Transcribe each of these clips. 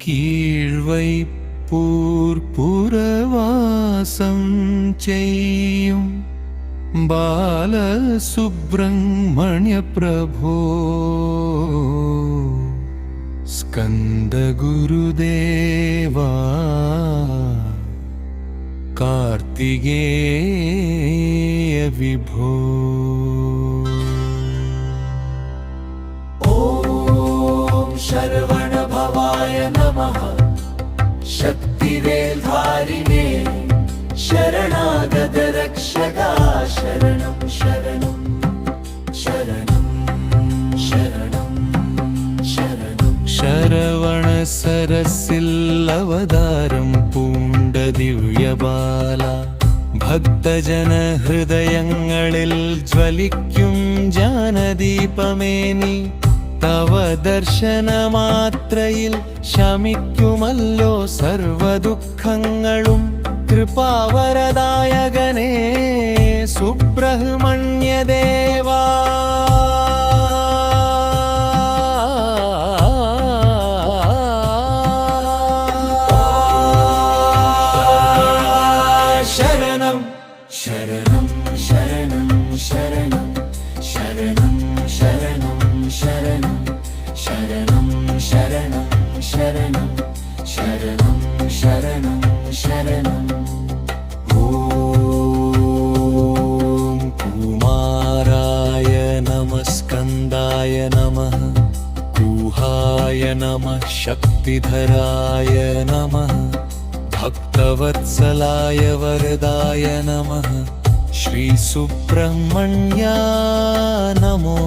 கீழ்வை பூர்புரவாசம் செய்யும் बालसुब्रह्मण्य प्रभो स्कन्दगुरुदेवा कार्तिके വിഭോ. ഓം ശരവണഭവായ നമ. ശക്തിവേൽധാരിണേ ശരണാഗത രക്ഷക ശരണം ശരണം ശരണം ശരണം ശരണം. ശരവണ സരസിൽ അവതാരം പൂണ്ട ദിവ്യബാല. ഭക്തജന ഹൃദയങ്ങളിൽ ജ്വലിക്കും ജാനദീപമേനി. തവ തവ ദർശനമാത്രയിൽ ശമിക്കുമല്ലോ സർവദുഃഖങ്ങളും. കൃപാവരദായകനേ സുബ്രഹ്മണ്യദേ. नमः। कुहाय नमः। शक्तिधराय नमः। भक्तवत्सलाय वरदाय नमः। श्रीसुब्रह्मण्या नमो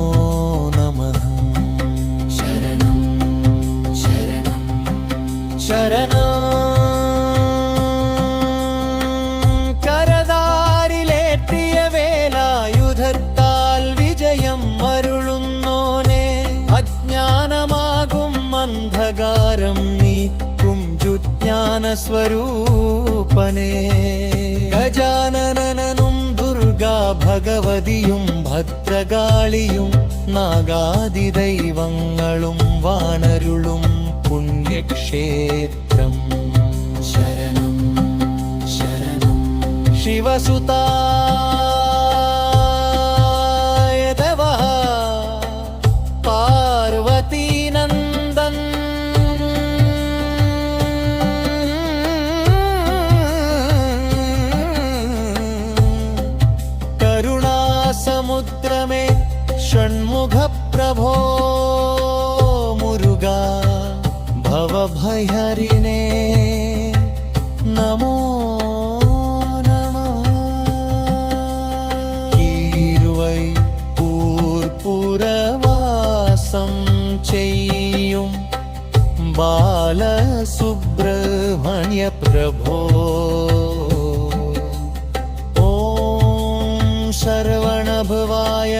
അന്ധകാരം നീക്കും ജുജ്ഞാനസ്വരൂപനെ ഗജാനനനും ദുർഗാ ഭഗവതിയും ഭദ്രകാളിയും നാഗാദി ദൈവങ്ങളും വാണരുളും പുണ്യക്ഷേത്രം. ശരണം ശരണം. ശിവസുതായ समुद्र मे षण्मुख प्रभो मुरुगा भवभैहरिणे नमो नमः। कीर्वै पूर्पुरवासं चेयुं बालसुब्रह्मण्यप्रभो। ॐ शर ലാഭവായ